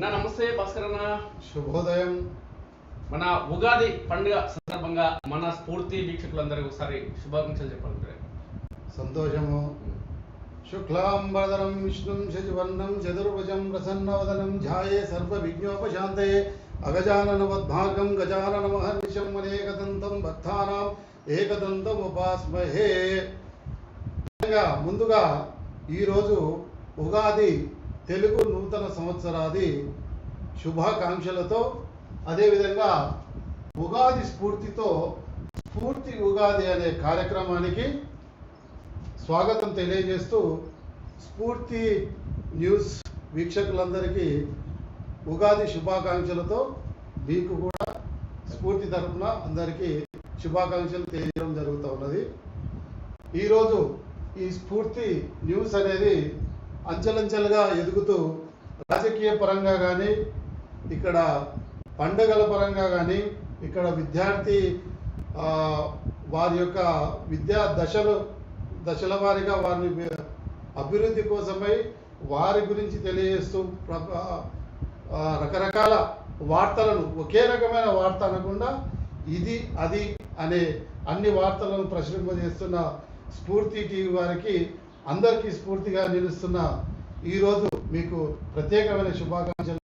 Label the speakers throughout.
Speaker 1: నా నమస్తే భాస్కర్ అన్న.
Speaker 2: శుభోదయం.
Speaker 1: మన ఉగాది పండుగ సందర్భంగా మన స్ఫూర్తి వీక్షకులందరికీ ఒకసారి శుభాకాంక్షలు చెప్పాలి
Speaker 2: సంతోషము. శుక్లాంబరధరం విష్ణుం శశివర్ణం చతుర్భుజం ప్రసన్నవదనం ధ్యాయే సర్వ విఘ్నోపశాంతయే అగజానన పద్మార్గం గజానన మహర్నిశం అనేకదంతం భక్తానాం ఏకదంతం ఉపాస్మహే ముందుగా ఈరోజు ఉగాది తెలుగు నూతన సంవత్సరాది శుభాకాంక్షలతో అదేవిధంగా ఉగాది స్ఫూర్తితో స్ఫూర్తి ఉగాది అనే కార్యక్రమానికి స్వాగతం తెలియజేస్తూ స్ఫూర్తి న్యూస్ వీక్షకులందరికీ ఉగాది శుభాకాంక్షలతో మీకు కూడా స్ఫూర్తి తరపున అందరికీ శుభాకాంక్షలు తెలియజేయడం జరుగుతూ ఉన్నది. ఈరోజు ఈ స్ఫూర్తి న్యూస్ అనేది అంచెలంచెలుగా ఎదుగుతూ రాజకీయ పరంగా కానీ ఇక్కడ పండుగల పరంగా కానీ ఇక్కడ విద్యార్థి వారి యొక్క విద్యా దశలు దశల వారిగా వారిని అభివృద్ధి కోసమై వారి గురించి తెలియజేస్తూ ప్ర- రకరకాల వార్తలను ఒకే రకమైన వార్త అనకుండా ఇది అది అనే అన్ని వార్తలను ప్రచురింపజేస్తున్న స్ఫూర్తి టీవీ వారికి అందరికీ స్ఫూర్తిగా నిలుస్తున్న ఈరోజు మీకు ప్రత్యేకమైన శుభాకాంక్షలు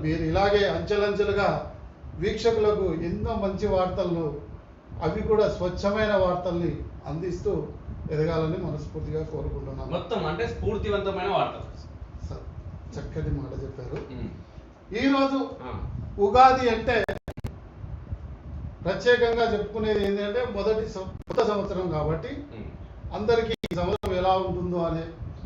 Speaker 2: మీరు ఇలాగే అంచెలంచెలుగా వీక్షకులకు ఎన్నో మంచి వార్తలను అవి కూడా స్వచ్ఛమైన వార్తల్ని అందిస్తూ ఎదగాలని మనస్ఫూర్తిగా కోరుకుంటున్నాను
Speaker 1: మొత్తం అంటే స్ఫూర్తివంతమైన వార్తలు
Speaker 2: స- చక్కటి మాట చెప్పారు. ఈరోజు. ఉగాది అంటే ప్రత్యేకంగా చెప్పుకునేది ఏంటంటే మొదటి కొత్త సంవత్సరం కాబట్టి. అందరికీ ఈ సంవత్సరం ఎలా ఉంటుందో అనే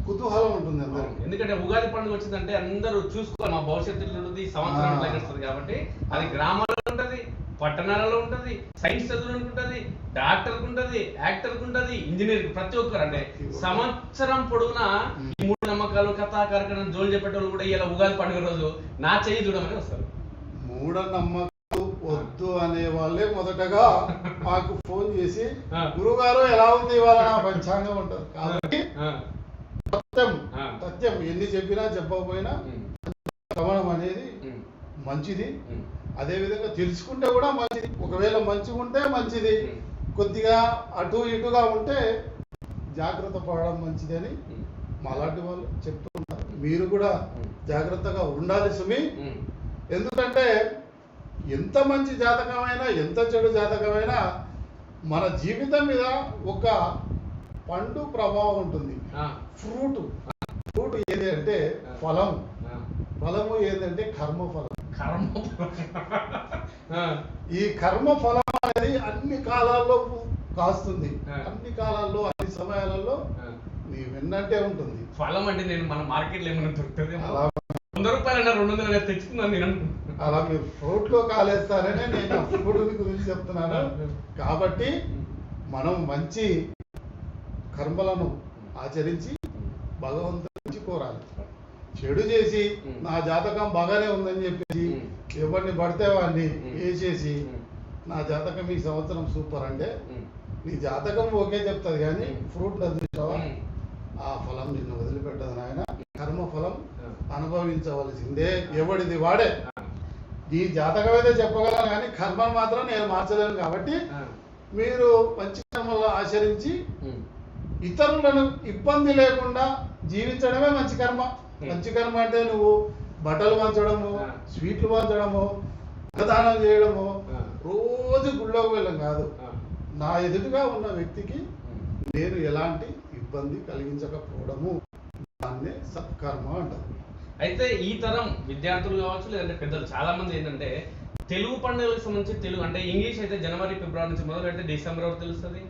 Speaker 2: కుతూహలం ఉంటుంది అందరికీ.
Speaker 1: ఎందుకంటే ఉగాది పండుగ వచ్చిందంటే అందరూ చూసుకోవాలి. మా భవిష్యత్తు ఎట్లా ఉంటుంది ఈ సంవత్సరం గడుస్తుంది కాబట్టి అది గ్రామాలలో ఉంటది పట్టణాలలో ఉంటది సైన్స్ చదువులకు ఉంటది డాక్టర్ ఉంటది యాక్టర్ ఉంటది ఇంజనీర్ ప్రతి ఒక్కరు అంటే సంవత్సరం పొడవునా ఈ మూడు నమ్మకాలు కథా కార్యక్రమం జోలు చెప్పేటోళ్ళు కూడా ఇలా ఉగాది పండుగ రోజు నా చెయ్యి చూడమని వస్తారు.
Speaker 2: మూఢనమ్మకాలు వద్దు అనే వాళ్ళే మొదటగా మాకు ఫోన్ చేసి. గురుగారు ఎలా ఉంది ఇవాళ నా పంచాంగం? ఉంటారు కాబట్టి. సత్యం. సత్యం ఎన్ని చెప్పినా చెప్పకపోయినా. శ్రవణం అనేది. మంచిది
Speaker 1: ఉమ్.
Speaker 2: అదే విధంగా తెలుసుకుంటే కూడా మంచిది ఒకవేళ మంచిగా ఉంటే మంచిది. కొద్దిగా అటు ఇటుగా ఉంటే జాగ్రత్త పడడం మంచిది అని
Speaker 1: ఉమ్.
Speaker 2: మాలాంటి వాళ్ళు చెప్తూ ఉంటారు మీరు కూడా జాగ్రత్తగా ఉండాలి సుమి. ఎందుకంటే ఎంత మంచి జాతకమైనా ఎంత చెడు జాతకమైనా మన జీవితం మీద ఒక పండు ప్రభావం ఉంటుంది. ఫ్రూట్ ఫ్రూట్ ఏది అంటే ఫలం. ఫలము ఏంటంటే కర్మ ఫలం
Speaker 1: కర్మ.
Speaker 2: ఈ కర్మ ఫలం అనేది అన్ని కాలాల్లో కాస్తుంది. అన్ని కాలాల్లో అన్ని సమయాలలో. నీ వెన్నంటే ఉంటుంది
Speaker 1: ఫలం అంటే నేను మన మార్కెట్లో ఏమైనా దొరుకుతుంది
Speaker 2: అలా
Speaker 1: వంద రూపాయలు రెండు వందలు తెచ్చుకున్నాను నేను.
Speaker 2: అలా మీరు ఫ్రూట్లో కాలేస్తారనే నేను ఫ్రూట్ గురించి చెప్తున్నాను కాబట్టి మనం మంచి కర్మలను ఆచరించి భగవంతుడి నుంచి కోరాలి చెడు చేసి నా జాతకం బాగానే ఉందని చెప్పేసి. ఎవరిని పడితే వాడిని. వేసేసి. నా జాతకం ఈ సంవత్సరం సూపర్ అంటే. నీ జాతకం ఓకే చెప్తుంది కానీ. Fruit
Speaker 1: um.
Speaker 2: ఆ ఫలం నిన్ను వదిలిపెట్టదు నాయన కర్మ ఫలం. అనుభవించవలసిందే ఎవడిది వాడే. ఈ జాతకం అయితే చెప్పగలను కానీ కర్మను మాత్రం నేను మార్చలేను కాబట్టి. మీరు మంచి కర్మలు ఆచరించి. ఇతరులను ఇబ్బంది లేకుండా జీవించడమే మంచి కర్మ
Speaker 1: Hmm.
Speaker 2: మంచి కర్మ అంటే నువ్వు బట్టలు పంచడము
Speaker 1: Ah.
Speaker 2: స్వీట్లు పంచడము అన్నదానం చేయడము
Speaker 1: Ah.
Speaker 2: రోజు గుళ్ళోకి వెళ్ళం కాదు. నా ఎదుటిగా ఉన్న వ్యక్తికి. నేను ఎలాంటి ఇబ్బంది కలిగించకపోవడము దాన్నే సత్కర్మ అంటారు
Speaker 1: అయితే ఈ తరం విద్యార్థులు కావచ్చు లేదంటే పెద్దలు చాలా మంది ఏంటంటే తెలుగు పండుగలకు సంబంధించి తెలుగు అంటే ఇంగ్లీష్ అయితే జనవరి ఫిబ్రవరి నుంచి మొదలు పెడితే డిసెంబర్ వరకు తెలుస్తుంది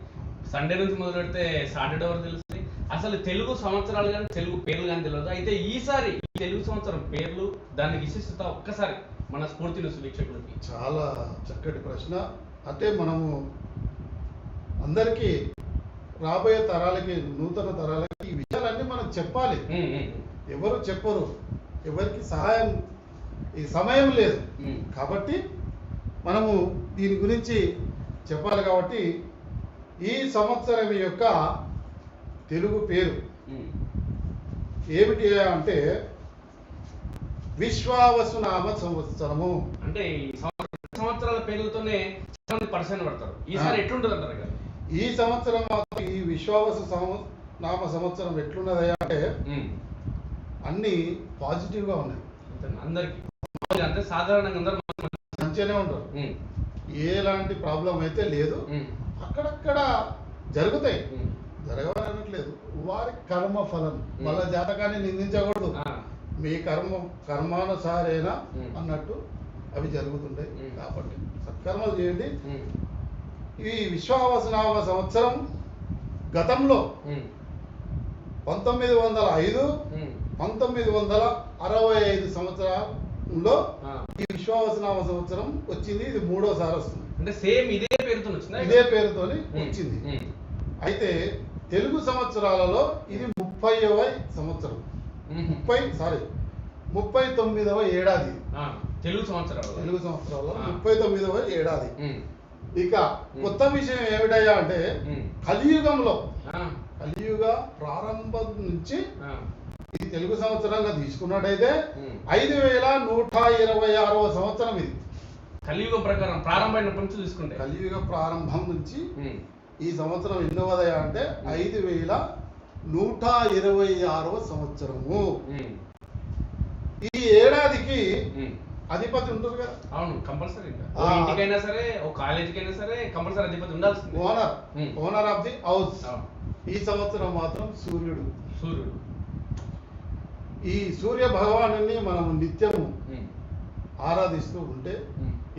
Speaker 1: సండే నుంచి మొదలు పెడితే సాటర్డే వరకు తెలుస్తుంది అసలు తెలుగు సంవత్సరాలు కానీ తెలుగు పేర్లు కానీ తెలియదు అయితే ఈసారి తెలుగు సంవత్సరం పేర్లు దాని విశిష్టత ఒక్కసారి మన స్ఫూర్తి న్యూస్ వీక్షకులకి.
Speaker 2: చాలా చక్కటి ప్రశ్న. అంటే మనము అందరికీ రాబోయే తరాలకి నూతన తరాలకి ఈ విషయాలన్నీ మనం చెప్పాలి. ఎవరు చెప్పరు. ఎవరికి సహాయం ఈ సమయం లేదు. కాబట్టి మనము దీని గురించి చెప్పాలి కాబట్టి ఈ సంవత్సరం యొక్క తెలుగు పేరు ఏమిటి అంటే విశ్వావసునామ సంవత్సరము
Speaker 1: అంటే సంవత్సరాల పేర్లతోనే పరిచయం పడతారు ఈసారి. ఎట్లుంటది అంటారు
Speaker 2: ఈ సంవత్సరం మాత్రం ఈ విశ్వావసు నామ సంవత్సరం ఎట్లున్నది అంటే. అన్ని పాజిటివ్గా ఉన్నాయి?
Speaker 1: అందరికి అంటే సాధారణంగా అందరూ
Speaker 2: మంచిగానే ఉంటారు. ఎలాంటి ప్రాబ్లం అయితే లేదు. అక్కడక్కడ జరుగుతాయి. జరగవనట్లేదు వారి కర్మ ఫలం వాళ్ళ జాతకాన్ని నిందించకూడదు. మీ కర్మ కర్మానుసారేనా. అన్నట్టు అవి జరుగుతుంటాయి. కాబట్టి సత్కర్మలు చేయండి. ఈ విశ్వావసనామ సంవత్సరం గతంలో. పంతొమ్మిది వందల ఐదు. పంతొమ్మిది వందల అరవై ఐదు సంవత్సరంలో. ఈ విశ్వావసనామ సంవత్సరం వచ్చింది ఇది మూడోసారి వస్తుంది
Speaker 1: అంటే సేమ్ ఇదే పేరుతో వచ్చిందా
Speaker 2: ఇదే పేరుతోని. వచ్చింది. అయితే తెలుగు సంవత్సరాలలో ఇది ముప్పైవ సంవత్సరం. ముప్పై సారీ ముప్పై తొమ్మిదవ ఏడాది.
Speaker 1: తెలుగు సంవత్సరాలు
Speaker 2: తెలుగు సంవత్సరాల్లో. ముప్పై తొమ్మిదవ ఏడాది. ఇక కొత్త విషయం ఏమిటయ్యా అంటే. కలియుగంలో. కలియుగ ప్రారంభం నుంచి. ఇది తెలుగు సంవత్సరంగా తీసుకున్నట్టయితే. ఐదు వేల నూట ఇరవై ఆరవ సంవత్సరం ఇది
Speaker 1: కలియుగం ప్రకారం ప్రారంభమైనప్పటి నుంచి చూసుకుంటే
Speaker 2: కలియుగ ప్రారంభం నుంచి. ఈ సంవత్సరం ఎన్నోదయ అంటే ఐదు వేల నూట ఇరవై ఆరవ సంవత్సరము. ఈ ఏడాదికి. అధిపతి ఉంటుంది కదా
Speaker 1: అవును కంపల్సరీ. ఇంటికైనా సరే ఓ కాలేజీకి అయినా సరే కంపల్సరీ అధిపతి ఉండాల్సింది
Speaker 2: owner. Owner of the house. ఈ సంవత్సరం మాత్రం సూర్యుడు
Speaker 1: సూర్యుడు
Speaker 2: ఈ సూర్య భగవాను మనం నిత్యము. ఆరాధిస్తూ ఉంటే.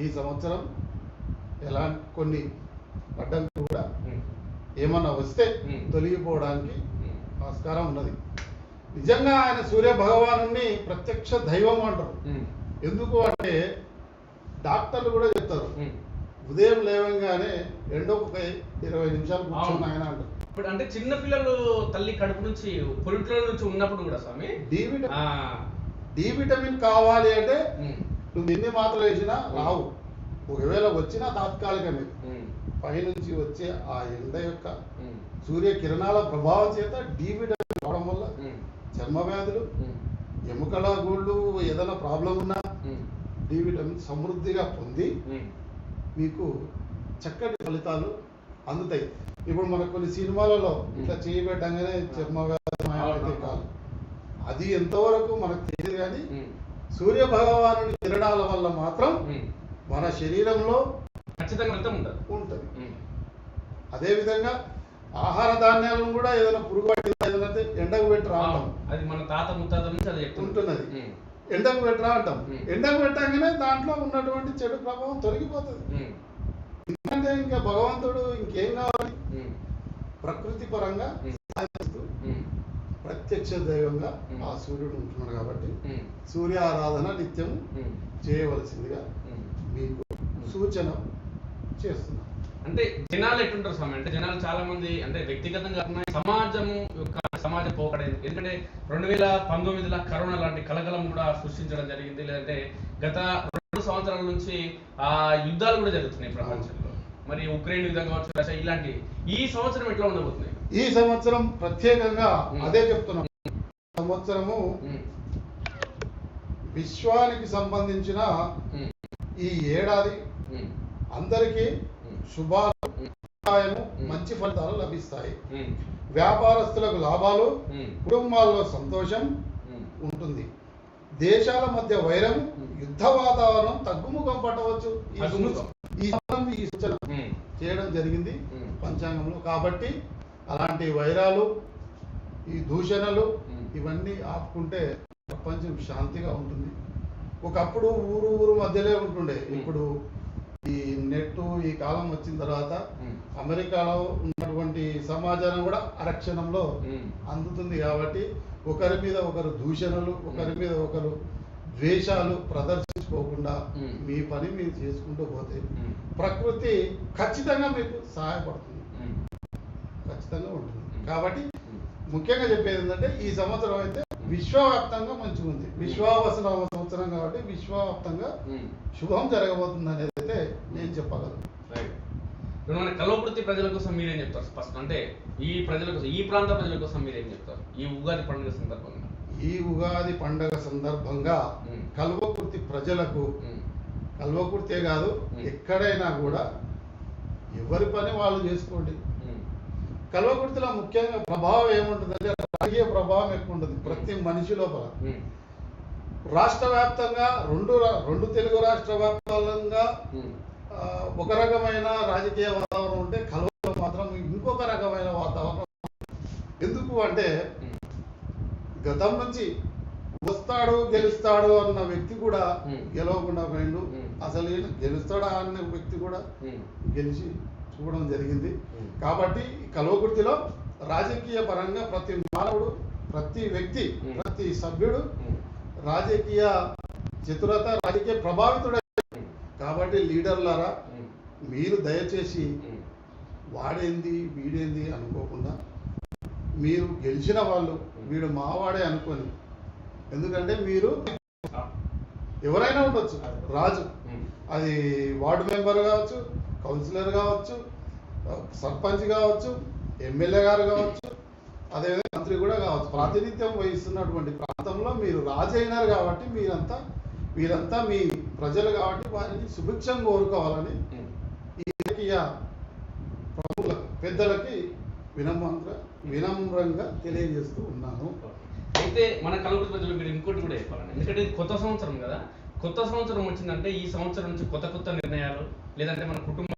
Speaker 2: ఈ సంవత్సరం ఎలా కొన్ని అడ్డంకులు కూడా. ఏమన్నా వస్తే. తొలగిపోవడానికి. ఆస్కారం ఉన్నది నిజంగా ఆయన సూర్య భగవాను ప్రత్యక్ష దైవం అంటారు. ఎందుకు అంటే డాక్టర్లు కూడా చెప్తారు. ఉదయం లేవంగానే ఎండో ఒక ఇరవై నిమిషాలు కూర్చొని. ఆయన అంటారు
Speaker 1: ఇప్పుడు అంటే చిన్న పిల్లలు తల్లి కడుపు నుంచి పొరిట్లో నుంచి ఉన్నప్పుడు కూడా స్వామి
Speaker 2: డి విటమిన్. డి విటమిన్ కావాలి అంటే. నువ్వు ఎన్ని మాత్రలు వేసినా రావు ఒకవేళ వచ్చినా తాత్కాలికమే. పైనుంచి వచ్చే ఆ ఎండ యొక్క. సూర్య కిరణాల ప్రభావం చేత డి విటమిన్ రావడం వల్ల. చర్మ వ్యాధులు. ఎముకల గోళ్ళు ఏదైనా ప్రాబ్లం ఉన్నా. డి విటమిన్ సమృద్ధిగా పొంది. మీకు చక్కటి ఫలితాలు అందుతాయి ఇప్పుడు మనకు కొన్ని సినిమాలలో ఇట్లా చేయబెట్టంగానే చర్మ వ్యాధి కాదు అది ఎంతవరకు మనకు తెలియదు కానీ. సూర్య భగవాను కిరణాల వల్ల మాత్రం. మన శరీరంలో
Speaker 1: ఖచ్చితంగా ఉంటుంది
Speaker 2: ఉంటుంది
Speaker 1: ఉమ్.
Speaker 2: అదేవిధంగా ఆహార ధాన్యాలను కూడా ఏదైనా పురుగు ఎండకు పెట్టి
Speaker 1: అవును. అది మన తాత ముత్తాత నుంచి అది
Speaker 2: ఉంటున్నది. ఎండకు పెట్టరా అంటాం. ఎండకు పెట్టగానే దాంట్లో ఉన్నటువంటి చెడు ప్రభావం తొలగిపోతుంది. ఎందుకంటే ఇంకా భగవంతుడు ఇంకేం కావాలి. ప్రకృతి పరంగా. ప్రత్యక్ష దైవంగా. ఆ సూర్యుడు ఉంటున్నాడు కాబట్టి. సూర్య ఆరాధన నిత్యం. చేయవలసిందిగా. మీకు సూచన చేస్తున్నాను
Speaker 1: అంటే జనాలు ఎట్లుంటారు స్వామి? అంటే జనాలు చాలా మంది అంటే వ్యక్తిగతంగా కాకుండా సమాజం యొక్క సమాజ పోకడైంది. ఎందుకంటే రెండు వేల పంతొమ్మిదిలో కరోనా లాంటి కలకలం కూడా సృష్టించడం జరిగింది. లేదంటే గత రెండు సంవత్సరాల నుంచి ఆ యుద్ధాలు కూడా జరుగుతున్నాయి ప్రపంచంలో. మరి ఉక్రెయిన్ యుద్ధం కావచ్చు రష్యా ఇలాంటి ఈ సంవత్సరం ఎట్లా ఉండబోతున్నాయి?
Speaker 2: ఈ సంవత్సరం ప్రత్యేకంగా. అదే చెప్తున్నాం. సంవత్సరము. విశ్వానికి సంబంధించిన. ఈ ఏడాది. అందరికీ. శుభాలు. మంచి ఫలితాలు లభిస్తాయి. వ్యాపారస్తులకు లాభాలు. కుటుంబాల్లో సంతోషం. ఉంటుంది దేశాల మధ్య వైరం. యుద్ధ వాతావరణం తగ్గుముఖం పట్టవచ్చు ఈ. సూచన-. చేయడం జరిగింది. పంచాంగంలో కాబట్టి అలాంటి వైరాలు ఈ దూషణలు. ఇవన్నీ ఆపుకుంటే ప్రపంచం శాంతిగా ఉంటుంది ఒకప్పుడు ఊరు ఊరు మధ్యలో ఉంటుండే. ఇప్పుడు ఈ నెట్ ఈ కాలం వచ్చిన తర్వాత. అమెరికాలో ఉన్నటువంటి సమాచారం కూడా అరక్షణంలో. అందుతుంది కాబట్టి ఒకరి మీద ఒకరు దూషణలు ఒకరి మీద ఒకరు ద్వేషాలు ప్రదర్శించుకోకుండా. మీ పని మీరు చేసుకుంటూ పోతే. ప్రకృతి ఖచ్చితంగా మీకు సహాయపడుతుంది. ఖచ్చితంగా ఉంటుంది. కాబట్టి. ముఖ్యంగా చెప్పేది ఏంటంటే ఈ సంవత్సరం అయితే విశ్వవ్యాప్తంగా మంచిగా ఉంది విశ్వావసనామ సంవత్సరం కాబట్టి విశ్వవ్యాప్తంగా
Speaker 1: ఉమ్.
Speaker 2: శుభం జరగబోతుంది అనేది అయితే నేను చెప్పగలను
Speaker 1: రైట్ ఇప్పుడు మన కల్వపృతి ప్రజల కోసం మీరేం చెప్తారు ఫస్ట్ అంటే ఈ ప్రజల కోసం ఈ ప్రాంత ప్రజల కోసం మీరేం చెప్తారు ఈ ఉగాది పండుగ సందర్భంగా
Speaker 2: ఈ ఉగాది పండగ సందర్భంగా
Speaker 1: ఉమ్.
Speaker 2: కల్వకుర్తి ప్రజలకు. కల్వకుర్తే కాదు. ఎక్కడైనా కూడా ఎవరి పని వాళ్ళు చేసుకోండి. కల్వకుర్తిలో ముఖ్యంగా ప్రభావం ఏముంటుందంటే రాజకీయ ప్రభావం ఎక్కువ ఉంటుంది ప్రతి మనిషి లోపల. రాష్ట్ర వ్యాప్తంగా రెండు రెండు తెలుగు రాష్ట్ర వ్యాప్తంగా ఒక రకమైన రాజకీయ వాతావరణం ఉంటే కల్వలో మాత్రం ఇంకొక రకమైన వాతావరణం ఎందుకు అంటే. గతం నుంచి వస్తాడు గెలుస్తాడు అన్న వ్యక్తి కూడా. గెలవకుండా పోయిండు. అసలు ఈయన గెలుస్తాడా అన్న వ్యక్తి కూడా. గెలిచి చూడడం జరిగింది. కాబట్టి కల్వకుర్తిలో రాజకీయ పరంగా ప్రతి మానవుడు ప్రతి వ్యక్తి. ప్రతి సభ్యుడు. రాజకీయ చతురత రాజకీయ ప్రభావితుడే. కాబట్టి లీడర్లారా. మీరు దయచేసి. వాడేంది వీడేంది అనుకోకుండా మీరు గెలిచిన వాళ్ళు వీడు మావాడే అనుకొని ఎందుకంటే మీరు. ఎవరైనా ఉండొచ్చు రాజు. అది వార్డు మెంబర్ కావచ్చు కౌన్సిలర్ కావచ్చు సర్పంచ్ కావచ్చు ఎమ్మెల్యే గారు కావచ్చు అదేవిధంగా మంత్రి కూడా కావచ్చు ప్రాతినిధ్యం వహిస్తున్నటువంటి ప్రాంతంలో మీరు రాజు అయినారు కాబట్టి మీరంతా మీరంతా మీ ప్రజలు కాబట్టి వారిని సుభిక్షం కోరుకోవాలని ఈ రాజకీయ ప్రముఖులకు పెద్దలకి వినమ్రంగా వినమ్రంగా తెలియజేస్తూ ఉన్నాను.
Speaker 1: అయితే మన కలవరి ప్రజలు మీరు ఇంకోటి కూడా చెప్పాలండి. ఎందుకంటే ఇది కొత్త సంవత్సరం కదా. కొత్త సంవత్సరం వచ్చిందంటే ఈ సంవత్సరం నుంచి కొత్త కొత్త నిర్ణయాలు లేదంటే మన కుటుంబం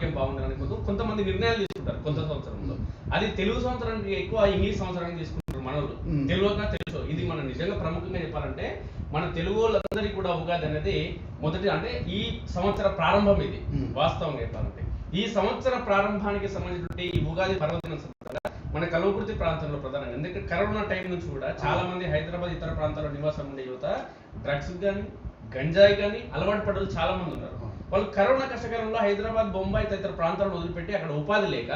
Speaker 1: ఆరోగ్యం బాగుండాలని కొంత కొంతమంది నిర్ణయాలు తీసుకుంటారు కొత్త సంవత్సరంలో. అది తెలుగు సంవత్సరానికి ఎక్కువ ఇంగ్లీష్ సంవత్సరానికి తీసుకుంటారు మనోళ్ళు.
Speaker 2: మ్మ్.
Speaker 1: తెలుగుగా తెలుసు. ఇది మనం నిజంగా ప్రముఖంగా చెప్పాలంటే మన తెలుగు వాళ్ళందరికీ కూడా ఉగాది అనేది మొదటి అంటే ఈ సంవత్సర ప్రారంభం ఇది. వాస్తవంగా చెప్పాలంటే. ఈ సంవత్సర ప్రారంభానికి సంబంధించినటువంటి ఈ ఉగాది పర్వదినం మన కల్వకుర్తి ప్రాంతంలో ప్రధానంగా ఎందుకంటే కరోనా టైం నుంచి కూడా చాలా మంది హైదరాబాద్ ఇతర ప్రాంతాల్లో నివాసం ఉండే యువత డ్రగ్స్ కానీ గంజాయి కానీ అలవాటు పడ్డలు చాలా మంది ఉన్నారు. వాళ్ళు కరోనా కష్టకాలంలో హైదరాబాద్ బొంబాయి తదితర ప్రాంతాలను వదిలిపెట్టి అక్కడ ఉపాధి లేక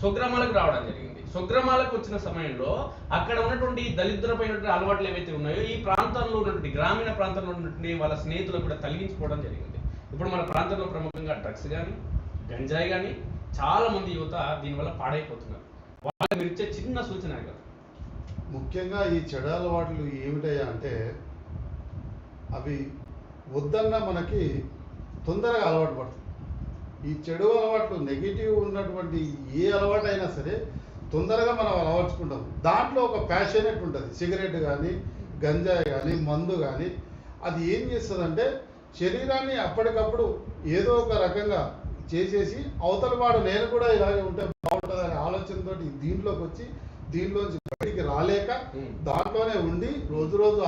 Speaker 1: స్వగ్రామాలకు రావడం జరిగింది. స్వగ్రామాలకు వచ్చిన సమయంలో అక్కడ ఉన్నటువంటి దళిద్రమైనటువంటి అలవాట్లు ఏవైతే ఉన్నాయో ఈ ప్రాంతంలో ఉన్నటువంటి గ్రామీణ ప్రాంతంలో ఉన్నటువంటి వాళ్ళ స్నేహితులు కూడా తొలగించుకోవడం జరిగింది. ఇప్పుడు మన ప్రాంతంలో ప్రముఖంగా డ్రగ్స్ కానీ గంజాయి కానీ చాలా మంది యువత దీనివల్ల పాడైపోతున్నారు. వాళ్ళకి మీరు ఇచ్చే చిన్న సూచన కదా
Speaker 2: ముఖ్యంగా ఈ చెడు అలవాట్లు ఏమిటయ్యా అంటే అవి వద్దన్న మనకి తొందరగా అలవాటు పడుతుంది ఈ చెడు అలవాట్లు నెగిటివ్ ఉన్నటువంటి ఏ అలవాటు అయినా సరే తొందరగా మనం అలవర్చుకుంటాం దాంట్లో ఒక ప్యాషనేట్ ఉంటుంది సిగరెట్ కానీ గంజాయి కానీ మందు కానీ అది ఏం చేస్తుందంటే శరీరాన్ని అప్పటికప్పుడు ఏదో ఒక రకంగా చేసేసి అవతల వాడు నేను కూడా ఇలాగే ఉంటే బాగుంటుంది అనే ఆలోచనతోటి దీంట్లోకి వచ్చి దీంట్లోంచి బయటికి రాలేక. దాంట్లోనే ఉండి రోజు రోజు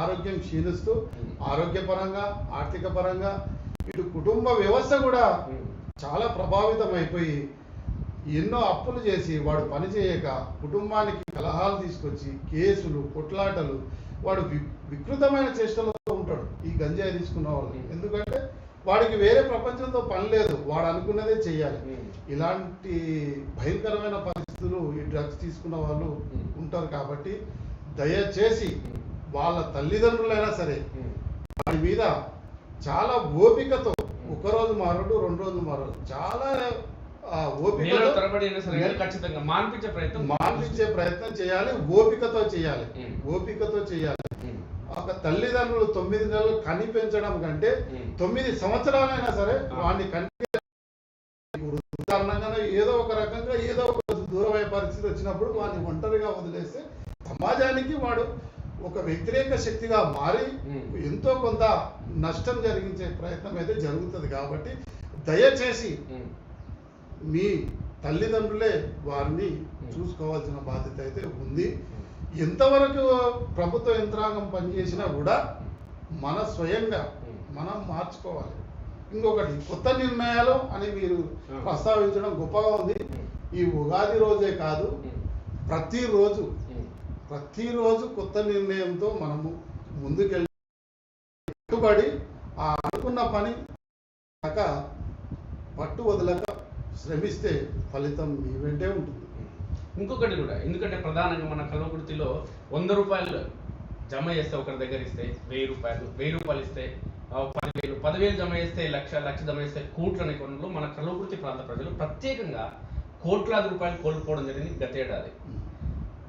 Speaker 2: ఆరోగ్యం క్షీణిస్తూ. ఆరోగ్యపరంగా ఆర్థిక పరంగా ఇటు కుటుంబ వ్యవస్థ కూడా చాలా ప్రభావితం అయిపోయి ఎన్నో అప్పులు చేసి వాడు పని చేయక కుటుంబానికి కలహాలు తీసుకొచ్చి కేసులు కొట్లాటలు వాడు వి- వికృతమైన చేష్టలతో ఉంటాడు ఈ గంజాయి తీసుకున్న వాళ్ళు
Speaker 1: Hmm.
Speaker 2: ఎందుకంటే వాడికి వేరే ప్రపంచంతో పని లేదు వాడు అనుకున్నదే
Speaker 1: Hmm.
Speaker 2: ఇలాంటి భయంకరమైన పరిస్థితులు ఈ డ్రగ్స్ తీసుకున్న వాళ్ళు. ఉంటారు కాబట్టి దయచేసి వాళ్ళ తల్లిదండ్రులైనా సరే వాడి మీద చాలా ఓపికతో ఒక రోజు మారడు రెండు రోజులు మారడు చాలా ఓపికతో
Speaker 1: తరబడి ఖచ్చితంగా మాన్పించే ప్రయత్నం
Speaker 2: మాన్పించే ప్రయత్నం చేయాలి ఓపికతో చేయాలి. ఓపికతో చేయాలి. ఒక తల్లిదండ్రులు తొమ్మిది నెలలు కని పెంచడం కంటే. తొమ్మిది సంవత్సరాలైనా సరే. వాడిని కని కారణంగానే ఏదో ఒక రకంగా ఏదో ఒక దూరమయ్యే పరిస్థితి వచ్చినప్పుడు వాడిని ఒంటరిగా వదిలేస్తే సమాజానికి వాడు ఒక వ్యతిరేక శక్తిగా మారి. ఎంతో కొంత నష్టం జరిగించే ప్రయత్నం అయితే జరుగుతుంది కాబట్టి దయచేసి. మీ తల్లిదండ్రులే వారిని. చూసుకోవాల్సిన బాధ్యత అయితే ఉంది ఎంతవరకు ప్రభుత్వ యంత్రాంగం పనిచేసినా కూడా మన స్వయంగా. మనం మార్చుకోవాలి ఇంకొకటి కొత్త నిర్ణయాలు అని మీరు. ప్రస్తావించడం గొప్పగా ఉంది. ఈ ఉగాది రోజే కాదు. ప్రతిరోజు. ప్రతిరోజు కొత్త నిర్ణయంతో మనము ముందుకెళ్ళి కట్టుబడి ఆ అనుకున్న పని కాక పట్టు వదలక శ్రమిస్తే ఫలితం మీ వెంటే ఉంటుంది.
Speaker 1: ఇంకొకటి కూడా ఎందుకంటే ప్రధానంగా మన కల్వకుర్తిలో వంద రూపాయలు జమ చేస్తే ఒకరి దగ్గర ఇస్తే వెయ్యి రూపాయలు వెయ్యి రూపాయలు ఇస్తే పదివేలు పదివేలు జమ చేస్తే లక్ష లక్ష జమ చేస్తే కోట్లు అనే కొనలో మన కల్వకుర్తి ప్రాంత ప్రజలు ప్రత్యేకంగా కోట్లాది రూపాయలు కోల్పోవడం జరిగింది గతేడాది.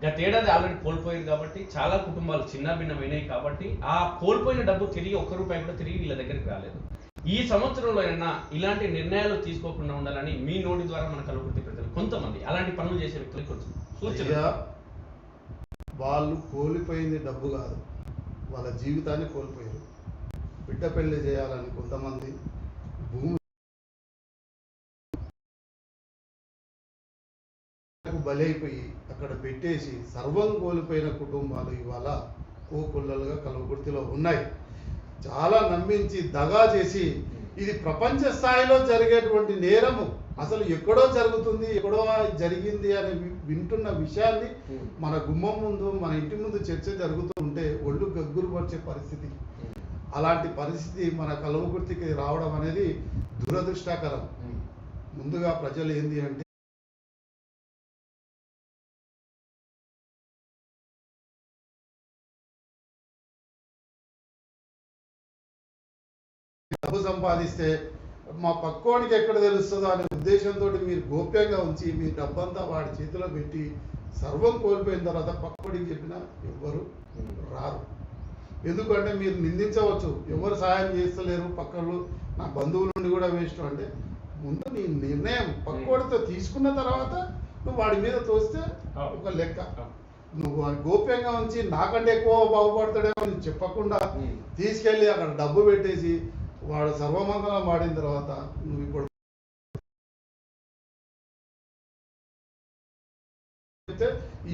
Speaker 1: గతేడాది ఆల్రెడీ కోల్పోయింది కాబట్టి చాలా కుటుంబాలు చిన్న భిన్నమైనవి కాబట్టి ఆ కోల్పోయిన డబ్బు తిరిగి ఒక్క రూపాయి కూడా తిరిగి వీళ్ళ దగ్గరికి రాలేదు. ఈ సంవత్సరంలో అయినా ఇలాంటి నిర్ణయాలు తీసుకోకుండా ఉండాలని మీ నోటి ద్వారా మన కలుగుతుంది ప్రజలు కొంతమంది అలాంటి పనులు చేసే వ్యక్తులకు కొంచెం సూచన
Speaker 2: వాళ్ళు కోల్పోయింది డబ్బు కాదు వాళ్ళ జీవితాన్ని కోల్పోయారు. బిడ్డ పెళ్ళి చేయాలని కొంతమంది భూమి బలైపోయి అక్కడ పెట్టేసి సర్వం కోల్పోయిన కుటుంబాలు ఇవాళ కోకొల్లలుగా కలవకుర్తిలో ఉన్నాయి. చాలా నమ్మించి దగా చేసి ఇది ప్రపంచ స్థాయిలో జరిగేటువంటి నేరము. అసలు ఎక్కడో జరుగుతుంది ఎక్కడో జరిగింది అని వింటున్న విషయాన్ని మన గుమ్మం ముందు మన ఇంటి ముందు చర్చ జరుగుతూ ఉంటే ఒళ్ళు గగ్గురు పరిచే పరిస్థితి. అలాంటి పరిస్థితి మన కలవకుర్తికి రావడం అనేది దురదృష్టకరం. ముందుగా ప్రజలు ఏంది అంటే డబ్బు సంపాదిస్తే మా పక్కోడికి ఎక్కడ తెలుస్తుందో అనే ఉద్దేశంతో మీరు గోప్యంగా ఉంచి మీ డబ్బంతా వాడి చేతిలో పెట్టి సర్వం కోల్పోయిన తర్వాత పక్కోడికి చెప్పినా ఎవ్వరు రారు. ఎందుకంటే మీరు నిందించవచ్చు. ఎవరు సాయం చేస్తలేరు పక్కలు నా బంధువుల నుండి కూడా వేస్ట్ అంటే ముందు నీ నిర్ణయం పక్కోడితో తీసుకున్న తర్వాత నువ్వు వాడి మీద తోస్తే ఒక లెక్క. నువ్వు గోప్యంగా ఉంచి నాకంటే ఎక్కువ బాగుపడతాడేమో అని చెప్పకుండా తీసుకెళ్ళి అక్కడ డబ్బు పెట్టేసి వాడు సర్వమంగళం వాడిన తర్వాత నువ్వు ఇప్పుడు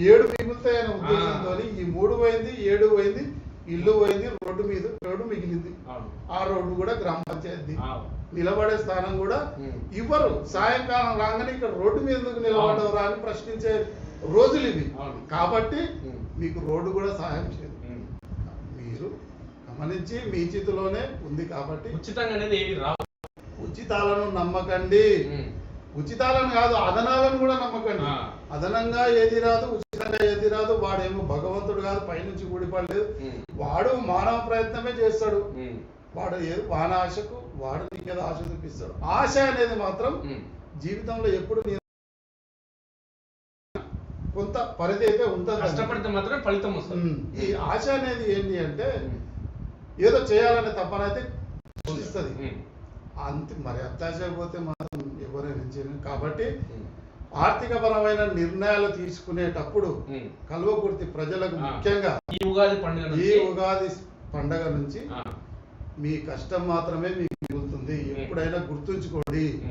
Speaker 2: ఏడు మిగులుతాయనే ఉద్దేశంతో ఈ మూడు పోయింది ఏడు పోయింది ఇల్లు పోయింది రోడ్డు మీద రోడ్డు మిగిలింది. ఆ రోడ్డు కూడా గ్రామ పంచాయతీ. నిలబడే స్థానం కూడా ఇవ్వరు. సాయంకాలం రాగానే ఇక్కడ రోడ్డు మీద ఎందుకు నిలబడవరా అని ప్రశ్నించే రోజులు ఇవి. కాబట్టి. మీకు రోడ్డు కూడా సహాయం చేయదు మీరు గమనించి మీ చేతిలోనే ఉంది కాబట్టి
Speaker 1: ఉచితంగా అనేది ఏవి రావు.
Speaker 2: ఉచితాలను నమ్మకండి. ఉచితాలను కాదు అదనాలను కూడా నమ్మకండి. అదనంగా ఏది రాదు ఉచితంగా ఏది రాదు వాడేమో భగవంతుడు కాదు పైనుంచి ఊడిపడలేదు. వాడు మానవ ప్రయత్నమే చేస్తాడు. వాడు వాన ఆశకు వాడు నీకేదో ఆశ చూపిస్తాడు. ఆశ అనేది మాత్రం జీవితంలో ఎప్పుడు కొంత పరిధి అయితే ఉంటుంది.
Speaker 1: కష్టపడితే మాత్రమే ఫలితం వస్తుంది.
Speaker 2: ఈ ఆశ అనేది ఏంటి అంటే ఏదో చేయాలనే ఇస్తుంది
Speaker 1: ఉమ్.
Speaker 2: అంతే మరి అత్యాశ పోతే మాత్రం ఎవరైనా చేయలేరు. కాబట్టి ఆర్థికపరమైన నిర్ణయాలు తీసుకునేటప్పుడు. కల్వకుర్తి ప్రజలకు. ముఖ్యంగా
Speaker 1: ఈ ఉగాది పండుగ
Speaker 2: ఈ
Speaker 1: నుంచి
Speaker 2: ఉగాది పండగ నుంచి మీ కష్టం మాత్రమే మీకు మిగులుతుంది. ఎప్పుడైనా గుర్తుంచుకోండి.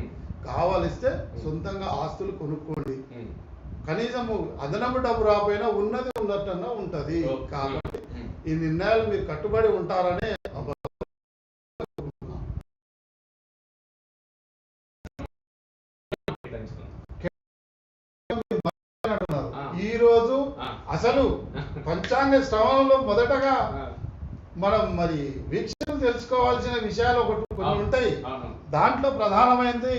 Speaker 2: కావలిస్తే సొంతంగా ఆస్తులు కొనుక్కోండి. కనీసము అదనపు డబ్బు రాకపోయినా ఉన్నది ఉన్నట్టన్నా ఉంటది. కాబట్టి. ఈ నిర్ణయాలు మీరు కట్టుబడి ఉంటారనే. ఈ రోజు. అసలు పంచాంగ శ్రవణంలో మొదటగా మనం మరి వీక్షకులు తెలుసుకోవాల్సిన విషయాలు ఒకటి కొన్ని. ఉంటాయి. దాంట్లో ప్రధానమైనది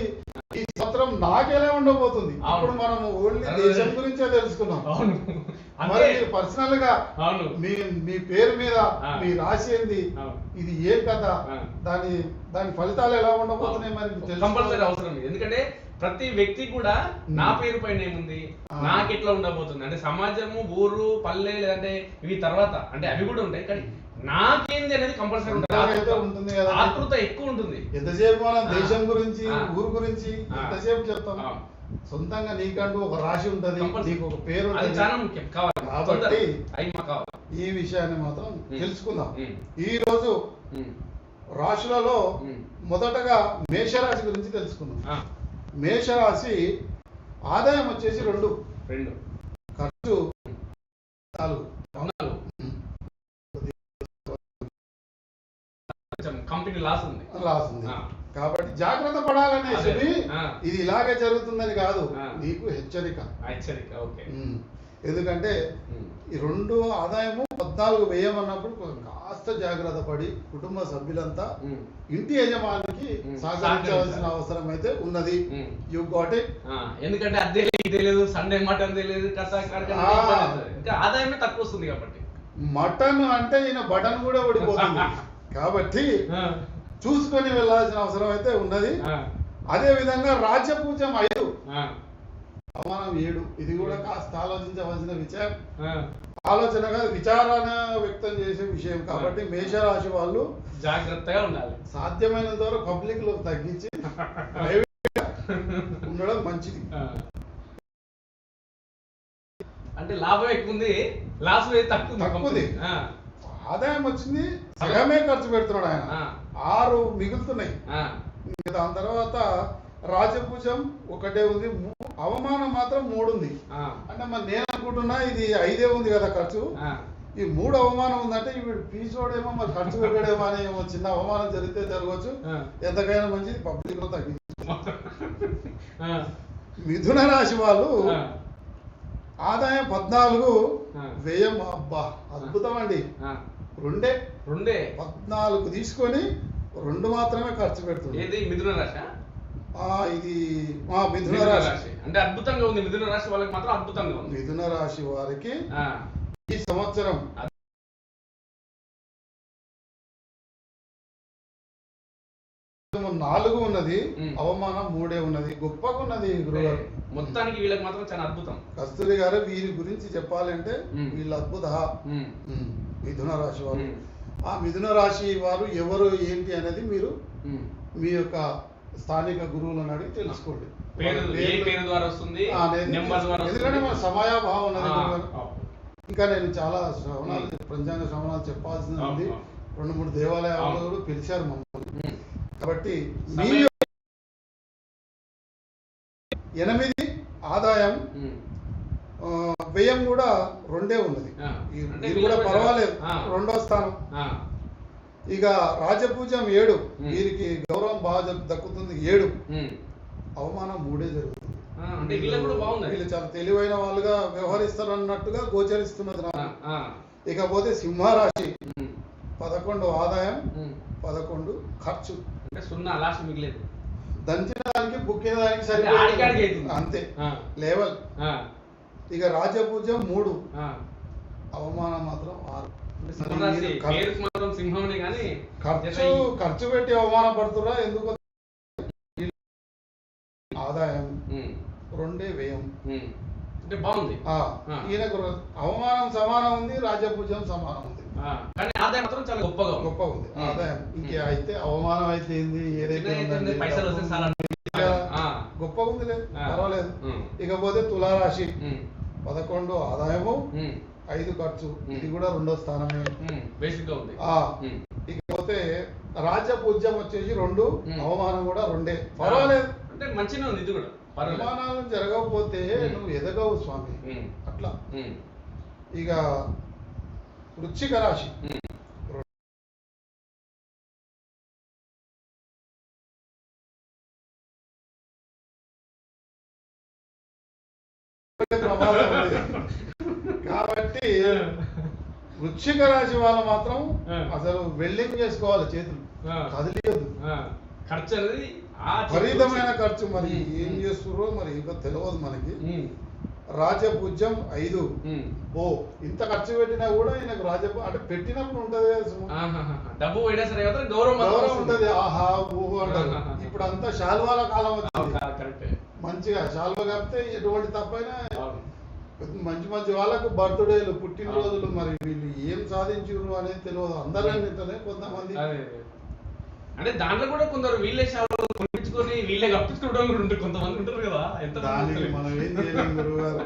Speaker 2: ఈ సంవత్సరం నాకెలా ఉండబోతుంది
Speaker 1: అవును.
Speaker 2: ఇప్పుడు మనం ఓన్లీ. దేశం గురించే తెలుసుకున్నాం
Speaker 1: అవును
Speaker 2: మరి మీరు
Speaker 1: పర్సనల్గా
Speaker 2: మీ మీ పేరు మీద. మీ ఏంది. ఇది ఏం కథ. దాని దాని ఫలితాలు ఎలా ఉండబోతున్నాయి మరి.
Speaker 1: కంపల్సరీ అవసరం. ఎందుకంటే ప్రతి వ్యక్తి కూడా నా. పేరు పైన ఏముంది. నాకు ఎట్లా ఉండబోతుంది అంటే సమాజము ఊరు పల్లె లేదంటే ఇవి తర్వాత అంటే అవి కూడా ఉంటాయి కానీ నాకేంది అనేది కంపల్సరీ ఉంటుంది ఆతృత. ఎక్కువ ఉంటుంది
Speaker 2: ఎంతసేపు మనం. దేశం గురించి. ఊరు గురించి. ఎంతసేపు చెప్తాం. సొంతంగా నీకంటూ ఒక రాశి ఉంటది. నీకు ఒక పేరు
Speaker 1: చాలా ముఖ్యం కావాలి
Speaker 2: కాబట్టి- ఈ విషయాన్ని మాత్రం. తెలుసుకుందాం. ఈ రోజు. రాశులలో. మొదటగా మేషరాశి గురించి తెలుసుకుందాం మేషరాశి ఆదాయం వచ్చేసి రెండు
Speaker 1: రెండు
Speaker 2: ఖర్చు నాలుగు
Speaker 1: లాస్ ఉంది.
Speaker 2: కాబట్టి జాగ్రత్త పడాలనేసి. ఇది ఇలాగే జరుగుతుందని కాదు. నీకు హెచ్చరిక
Speaker 1: హెచ్చరిక ఓకే.
Speaker 2: ఎందుకంటే. ఈ రెండు ఆదాయము పద్నాలుగు వ్యయం అన్నప్పుడు కాస్త జాగ్రత్త పడి కుటుంబ సభ్యులంతా. ఇంటి యజమానికి. సహకరించవలసిన. అవసరం అయితే ఉన్నది. యు గాట్ ఇట్
Speaker 1: ఎందుకంటే అదే లేదు సండే మటన్ తెలియదు ఆదాయమే తక్కువ వస్తుంది కాబట్టి
Speaker 2: మటన్ అంటే ఈయన బటన్ కూడా ఓడిపోతుంది కాబట్టి చూసుకొని వెళ్ళాల్సిన అవసరం అయితే ఉన్నది. అదే విధంగా రాజ్యపూజ్యం ఐదు.
Speaker 1: ఆ,
Speaker 2: అవమానం ఏడు. ఇది కూడా కాస్త ఆలోచించవలసిన విషయం. ఆలోచనగా విచారణ వ్యక్తం చేసే విషయం కాబట్టి మేషరాశి వాళ్ళు
Speaker 1: జాగ్రత్తగా ఉండాలి.
Speaker 2: సాధ్యమైనంత వరకు పబ్లిక్లో తగ్గించి ఉండడం మంచిది.
Speaker 1: అంటే లాభం ఎక్కువ ఉంది లాస్ తక్కువ ఉంది.
Speaker 2: తక్కువది. ఆదాయం వచ్చింది సగమే ఖర్చు పెడుతున్నాడు ఆయన. ఆరు మిగులుతున్నాయి. దాని తర్వాత రాజభుజం ఒకటే ఉంది అవమానం మాత్రం మూడు ఉంది అంటే మరి నేను అనుకుంటున్నా ఇది ఐదే ఉంది కదా ఖర్చు. ఈ మూడు అవమానం ఉందంటే వీడు పీచోడేమో మరి ఖర్చు పెట్టడేమో అని ఏమో చిన్న అవమానం జరిగితే జరగవచ్చు. ఎంతకైనా మంచిది పబ్లిక్లో తగ్గించి మిథున రాశి వాళ్ళు ఆదాయం పద్నాలుగు. వ్యయం అబ్బా అద్భుతం అండి. రెండే?
Speaker 1: రెండే.
Speaker 2: పద్నాలుగు తీసుకొని రెండు మాత్రమే ఖర్చు పెడుతుంది.
Speaker 1: ఏది? మిథున రాశి
Speaker 2: ఆ, ఇది మా మిథున రాశి.
Speaker 1: అంటే అద్భుతంగా ఉంది. మిథున రాశి వాళ్ళకి మాత్రం అద్భుతంగా ఉంది.
Speaker 2: మిథున రాశి వారికి
Speaker 1: ఆ,
Speaker 2: ఈ సంవత్సరం నాలుగు ఉన్నది. అవమానం మూడే ఉన్నది. గొప్పగా ఉన్నది గురుగారు.
Speaker 1: మొత్తానికి వీళ్ళకి మాత్రం చాలా అద్భుతం.
Speaker 2: కస్తూరి గారు వీరి గురించి చెప్పాలంటే. వీళ్ళ అద్భుత. మిథున రాశి వారు. ఆ మిథున రాశి వారు ఎవరు ఏంటి అనేది మీరు. మీ యొక్క స్థానిక గురువులను అడిగి తెలుసుకోండి. ఎందుకంటే మన. సమయాభావం ఉన్నది ఇంకా నేను చాలా శ్రవణాలు పంచాంగ శ్రవణాలు చెప్పాల్సింది ఉంది. రెండు మూడు దేవాలయాలు. కూడా పిలిచారు మమ్మల్ని. కాబట్టి మీ ఎనిమిది ఆదాయం వ్యయం కూడా రెండే ఉన్నది. ఇది కూడా పర్వాలేదు. రెండో స్థానం. ఇక రాజపూజం ఏడు. వీరికి గౌరవం బాగా దక్- దక్కుతుంది ఏడు. అవమానం మూడే జరుగుతుంది. వీళ్ళు చాలా తెలివైన వాళ్ళుగా వ్యవహరిస్తారు అన్నట్టుగా గోచరిస్తున్నది ఇకపోతే సింహరాశి. పదకొండు ఆదాయం. పదకొండు ఖర్చు.
Speaker 1: సున్నా లాస్ట్ మిగిలేదు.
Speaker 2: దంచిన దానికి బుక్కిన దానికి
Speaker 1: అంటే ఆడికాడికి
Speaker 2: సరిపోతుంది
Speaker 1: అవుతుంది.
Speaker 2: అంతే లేవల్. ఇక రాజపూజం మూడు. అవమానం మాత్రం ఆరు. ఖర్చు- ఖర్చు ఖర్చు పెట్టి అవమానం పడుతురా ఎందుకు? ఆదాయం. రెండే వ్యయం.
Speaker 1: అంటే బాగుంది.
Speaker 2: ఈయనకు అవమానం సమానం ఉంది రాజపూజం సమానం ఉంది.
Speaker 1: కానీ ఆదాయం మాత్రం చాలా గొప్పగా
Speaker 2: గొప్ప ఉంది. ఆదాయం ఇంకే. అయితే అవమానం అయితే ఏంది? ఏదైతే
Speaker 1: పైసలు వస్తే చాలా
Speaker 2: గొప్ప ఉంది లేదు. పర్వాలేదు. ఇకపోతే తులారాశి. పదకొండు ఆదాయము ఐదు ఖర్చు. ఇది కూడా రెండో స్థానమే.
Speaker 1: బేసిక్గా ఉంది.
Speaker 2: ఇకపోతే రాజపూజ్యం వచ్చేసి రెండు. అవమానం కూడా రెండే. పర్వాలేదు.
Speaker 1: అంటే మంచిగా ఉంది ఇది కూడా.
Speaker 2: అవమానాలు జరగకపోతే. నువ్వు ఎదగవు స్వామి. అట్లా. ఇక వృశ్చిక రాశి. కాబట్టి వృశ్చిక రాశి వాళ్ళు మాత్రం. అసలు వెల్డింగ్ చేసుకోవాలి చేతులు
Speaker 1: ఆ. ఖర్చు అనేది
Speaker 2: విపరీతమైన ఖర్చు మరి ఏం. చేస్తుర్రో మరి ఇంకా తెలియదు మనకి రాజపూజ్యం ఐదు. ఓ ఇంత ఖర్చు పెట్టినా కూడా ఈయనకు రాజ అంటే పెట్టినప్పుడు ఉంటది.
Speaker 1: డబ్బు పోయినా సరే కదా గౌరవం.
Speaker 2: ఉంటది ఆహా ఊహు అంటారు. ఇప్పుడు అంతా శాల్వాల కాలం వచ్చింది మంచిగా శాల్వ కప్పితే ఎటువంటి తప్పైనా. మంచి మంచి వాళ్ళకు బర్త్డేలు పుట్టినరోజులు మరి వీళ్ళు ఏం సాధించారు అనేది తెలియదు అందరూ కొంతమంది.
Speaker 1: అంటే దాంట్లో కూడా కొందరు వీళ్ళే శాలలో కొనిపించుకొని వీళ్ళే కప్పించుకోవడం కూడా ఉంటారు కొంతమంది ఉంటారు కదా. ఎంత
Speaker 2: దానికి మనం ఏం చేయలేం గురువు గారు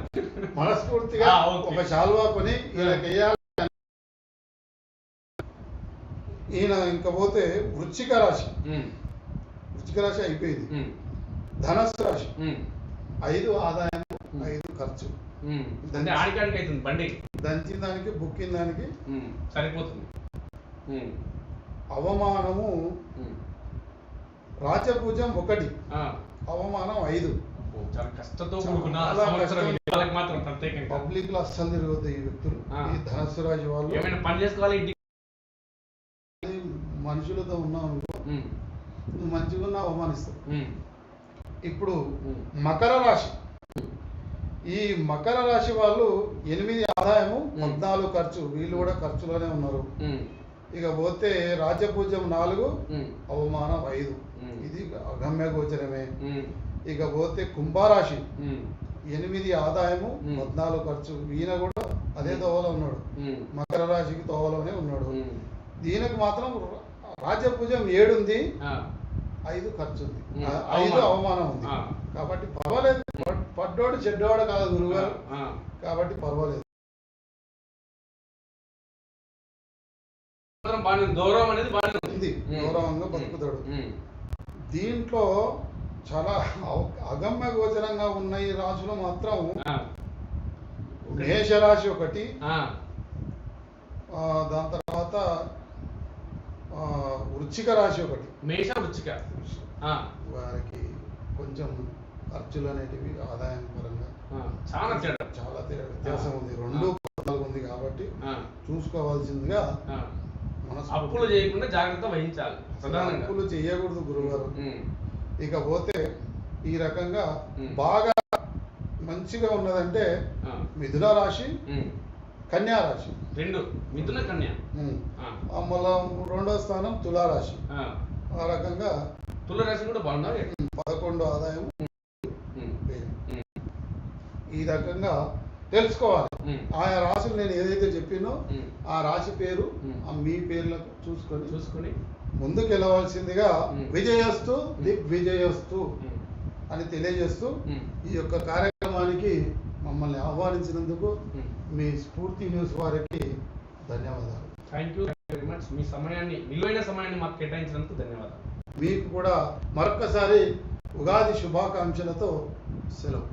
Speaker 2: మనస్ఫూర్తిగా
Speaker 1: ఆ, ఓకే.
Speaker 2: ఒక శాల్వా కొని వేయాలి ఈయన ఇంకా పోతే వృశ్చిక రాశి.
Speaker 1: ఉమ్,
Speaker 2: వృశ్చిక రాశి అయిపోయింది.
Speaker 1: ఉమ్,
Speaker 2: ధనస్సు రాశి.
Speaker 1: ఉమ్,
Speaker 2: ఐదు ఆదాయం ఐదు ఖర్చు.
Speaker 1: ఉమ్. అంటే ఆడికాడికి అవుతుంది బండి.
Speaker 2: దంచిన దానికి బుక్కిన దానికి
Speaker 1: ఉమ్, సరిపోతుంది. ఉమ్,
Speaker 2: అవమానము. రాజపూజం ఒకటి. అవమానం ఐదు.
Speaker 1: చాలా కష్టంతో మాత్రం ప్రత్యేకంగా.
Speaker 2: పబ్లిక్లో అస్సలు తిరగదు ఈ వ్యక్తులు. ఈ ధనస్సు వాళ్ళు.
Speaker 1: ఏమైనా పని చేసుకోవాలి ఇంటికి?
Speaker 2: మనుషులతో ఉన్నావు నువ్వు. మంచిగా ఉన్నా అవమానిస్తావు. ఇప్పుడు. మకర రాశి. ఈ మకర రాశి వాళ్ళు ఎనిమిది ఆదాయము. పద్నాలుగు ఖర్చు. వీళ్ళు కూడా ఖర్చులోనే ఉన్నారు. ఇక పోతే రాజ్యపూజ్యం నాలుగు అవమానం ఐదు. ఇది అగమ్య గోచరమే. ఇక పోతే కుంభరాశి. ఎనిమిది ఆదాయము. పద్నాలుగు ఖర్చు. ఈయన కూడా అదే తోవలో ఉన్నాడు. మకర రాశికి తోవలోనే ఉన్నాడు. దీనికి మాత్రం రాజ్యభుజం ఏడు ఉంది
Speaker 1: ఆ,
Speaker 2: ఐదు ఖర్చు ఉంది ఐదు
Speaker 1: అవమానం.
Speaker 2: ఉంది. కాబట్టి పర్వాలేదు. పడ్- పడ్డోడు చెడ్డోడు కాదు గురుగారు కాబట్టి పర్వాలేదు.
Speaker 1: బాగానే. గౌరవం అనేది బాగానే
Speaker 2: గౌరవంగా బతుకుతాడు. దీంట్లో చాలా అవ- అగమ్య గోచరంగా ఉన్న ఈ రాశులు మాత్రం
Speaker 1: ఆ,
Speaker 2: మేషరాశి ఒకటి.
Speaker 1: ఆ,
Speaker 2: ఆ, దాని తర్వాత ఆ, వృశ్చిక రాశి ఒకటి.
Speaker 1: మేష వృచ్చిక. ఆ,
Speaker 2: వారికి కొంచెం ఖర్చులు అనేటివి ఆదాయం పరంగా
Speaker 1: చాలా తేడా.
Speaker 2: చాలా తేడా వ్యత్యాసం ఉంది. రెండు ఉంది కాబట్టి
Speaker 1: ఆ,
Speaker 2: చూసుకోవాల్సిందిగా
Speaker 1: అప్పులు చేయకుండా జాగ్రత్త వహించాలి ప్రధానంగా.
Speaker 2: అప్పులు చేయకూడదు గురుగారు
Speaker 1: ఉమ్,
Speaker 2: ఇకపోతే ఈ రకంగా. బాగా మంచిగా ఉన్నదంటే మిథున రాశి. కన్యా రాశి.
Speaker 1: రెండు. మిథున కన్య.
Speaker 2: మళ్ళా రెండో స్థానం తులారాశి.
Speaker 1: ఆ.
Speaker 2: ఆ రకంగా
Speaker 1: తులరాశి కూడా
Speaker 2: ఉమ్, పదకొండు ఆదాయం ఈ రకంగా తెలుసుకోవాలి. ఆయా రాశులు నేను ఏదైతే చెప్పినో. ఆ రాశి పేరు మీ పేర్లకు చూసుకొని
Speaker 1: చూసుకొని
Speaker 2: ముందుకు వెళ్ళవలసిందిగా. విజయస్తు దిగ్ విజయస్తు
Speaker 1: ఉమ్,
Speaker 2: అని తెలియజేస్తూ ఈ యొక్క కార్యక్రమానికి మమ్మల్ని ఆహ్వానించినందుకు. మీ స్ఫూర్తి న్యూస్ వారికి ధన్యవాదాలు.
Speaker 1: థ్యాంక్ యూ వెరీ మచ్ మీ సమయాన్ని విలువైన సమయాన్ని మాకు కేటాయించినందుకు ధన్యవాదాలు.
Speaker 2: మీకు కూడా మరొక్కసారి ఉగాది శుభాకాంక్షలతో సెలవు.